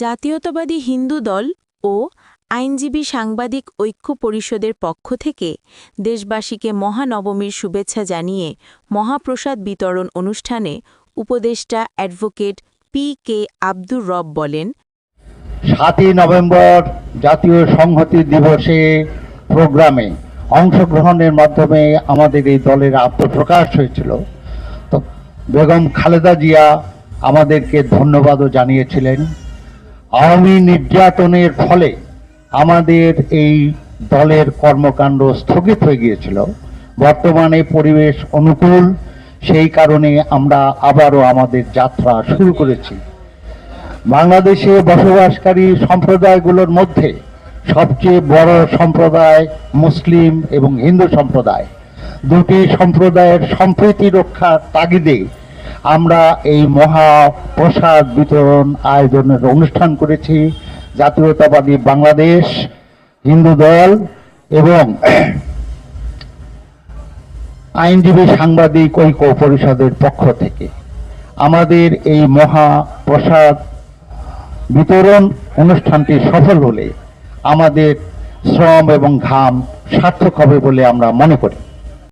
জাতীয়তাবাদী হিন্দু দল ও আইনজীবী সাংবাদিক ঐক্য পরিষদের পক্ষ থেকে দেশবাসীকে মহানবমীর শুভেচ্ছা জানিয়ে মহাপ্রসাদ বিতরণ অনুষ্ঠানে উপদেষ্টা অ্যাডভোকেট পি কে আব্দুর রব বলেন, সাতই নভেম্বর জাতীয় সংহতি দিবসে প্রোগ্রামে অংশগ্রহণের মাধ্যমে আমাদের এই দলের আত্মপ্রকাশ হয়েছিল। তো বেগম খালেদা জিয়া আমাদেরকে ধন্যবাদও জানিয়েছিলেন। আওয়ামী নির্যাতনের ফলে আমাদের এই দলের কর্মকাণ্ড স্থগিত হয়ে গিয়েছিল। বর্তমানে পরিবেশ অনুকূল, সেই কারণে আমরা আবারও আমাদের যাত্রা শুরু করেছি। বাংলাদেশে বসবাসকারী সম্প্রদায়গুলোর মধ্যে সবচেয়ে বড় সম্প্রদায় মুসলিম এবং হিন্দু সম্প্রদায়। দুটি সম্প্রদায়ের সম্প্রীতি রক্ষার তাগিদে আমরা এই মহা প্রসাদ বিতরণ আয়োজনের অনুষ্ঠান করেছি, জাতীয়তাবাদী বাংলাদেশ, হিন্দু দল এবং আইনজীবী সাংবাদিক ঐক্য পরিষদের পক্ষ থেকে। আমাদের এই মহা প্রসাদ বিতরণ অনুষ্ঠানটি সফল হলে আমাদের শ্রম এবং ঘাম সার্থক হবে বলে আমরা মনে করি।